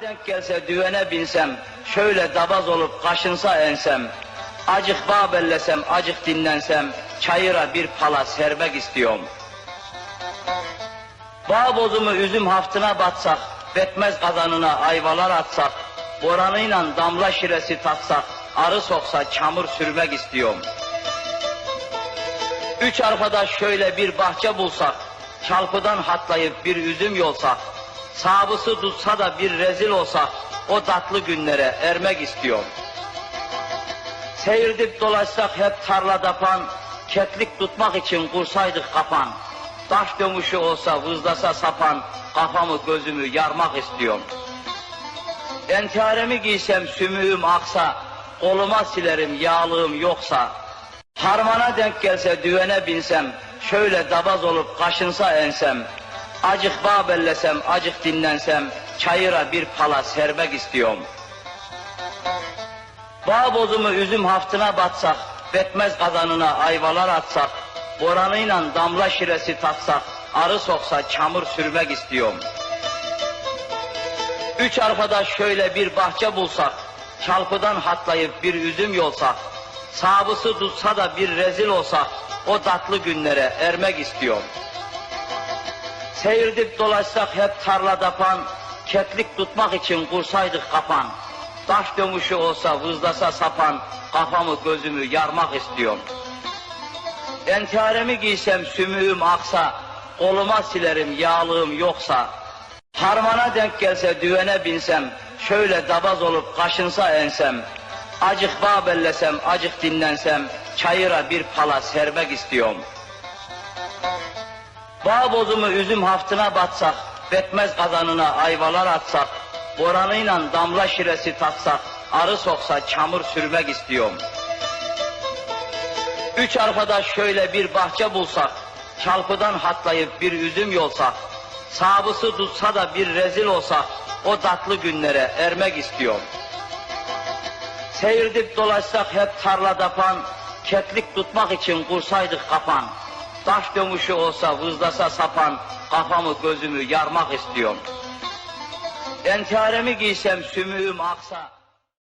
denk gelse düvene binsem, şöyle dabaz olup kaşınsa ensem, acık bağ bellesem, acık dinlensem, çayıra bir pala sermek istiyorum. Bağ bozumu üzüm haftına batsak, betmez kazanına ayvalar atsak, boranıyla damla şiresi tatsak, arı soksa çamur sürmek istiyorum. Üç arkadaş şöyle bir bahçe bulsak, çalpıdan hatlayıp bir üzüm yolsak, sabısı tutsa da bir rezil olsak, o tatlı günlere ermek istiyorum. Seyirdip dolaşsak hep tarla dapan, ketlik tutmak için kursaydık kapan, taş dömüşü olsa vızlasa sapan, kafamı gözümü yarmak istiyorum. Entaremi giysem sümüğüm aksa, koluma silerim yağlığım yoksa, harmana denk gelse düvene binsem, şöyle dabaz olup kaşınsa ensem, acık bağ bellesem, acık dinlensem, çayıra bir pala sermek istiyorum. Bağ bozumu üzüm haftına batsak, betmez kazanına ayvalar atsak, boranıyla damla şiresi tatsak, arı soksa çamur sürmek istiyorum. Üç arkadaş şöyle bir bahçe bulsak, çalpıdan hatlayıp bir üzüm yolsak, sabısı tutsa da bir rezil olsak, o tatlı günlere ermek istiyorum. Seyirdip dolaşsak hep tarla dapan, ketlik tutmak için kursaydık kapan, taş dömüşü olsa vızlasa sapan, kafamı gözümü yarmak istiyorum. Entaremi giysem sümüğüm aksa, koluma silerim yağlığım yoksa, harmana denk gelse düvene binsem, şöyle dabaz olup kaşınsa ensem, acık bağ bellesem, acık dinlensem, çayıra bir pala sermek istiyorum. Bağ bozumu üzüm haftına batsak, betmez kazanına ayvalar atsak, boranıyla damla şiresi tatsak, arı soksa çamur sürmek istiyorum. Üç arkadaş şöyle bir bahçe bulsak, çalpıdan hatlayıp bir üzüm yolsak, sabısı tutsa da bir rezil olsak, o tatlı günlere ermek istiyorum. Seyirdip dolaşsak hep tarla dapan, ketlik tutmak için kursaydık kapan, taş dömüşü olsa vızlasa sapan, kafamı gözümü yarmak istiyorum. Entaremi giysem sümüğüm aksa,